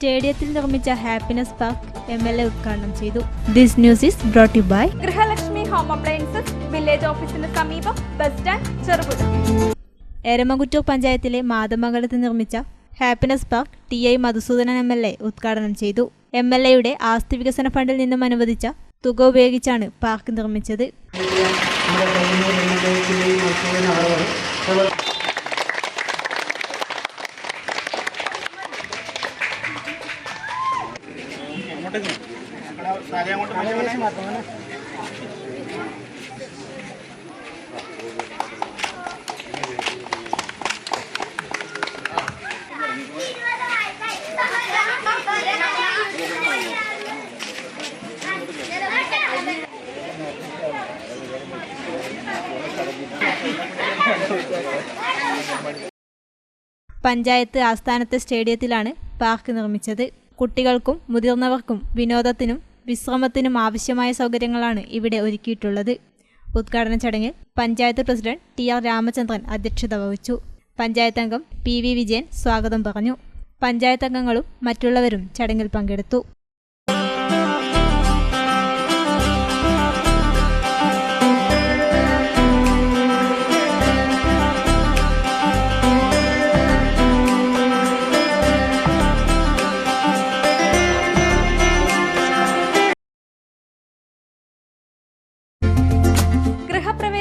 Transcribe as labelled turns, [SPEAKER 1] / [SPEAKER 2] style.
[SPEAKER 1] സ്റ്റേഡിയത്തിൽ നിർമ്മിച്ച happiness park M L A ഉദ്ഘാടനം ചെയ്തു. This news is brought you by
[SPEAKER 2] Grihalakshmi home appliances village ഓഫീസിന് സമീപം ബസ് സ്റ്റാൻഡ് ചെറുപുഴ.
[SPEAKER 1] എരമകുറ്റൂർ പഞ്ചായത്തിലെ മാതമംഗലത്ത് നിർമ്മിച്ച happiness park T I Madhusoodanan M L A ഉദ്ഘാടനം ചെയ്തു. എം എൽ എയുടെ ആസ്തി വികസന ഫണ്ടിൽ നിന്നും അനുവദിച്ച തുക ഉപയോഗിച്ചാണ് പാർക്ക് നിർമ്മിച്ചത്. പഞ്ചായത്ത് ആസ്ഥാനത്തെ സ്റ്റേഡിയത്തിലാണ് പാർക്ക് നിർമ്മിച്ചത്. കുട്ടികൾക്കും മുതിർന്നവർക്കും വിനോദത്തിനും വിശ്രമത്തിനും ആവശ്യമായ സൗകര്യങ്ങളാണ് ഇവിടെ ഒരുക്കിയിട്ടുള്ളത്. ഉദ്ഘാടന ചടങ്ങിൽ panchayat president T R Ramachandran അധ്യക്ഷത വഹിച്ചു. പഞ്ചായത്ത് അംഗം പി വി വിജയൻ സ്വാഗതം പറഞ്ഞു. പഞ്ചായത്ത് അംഗങ്ങളും മറ്റുള്ളവരും ചടങ്ങിൽ പങ്കെടുത്തു.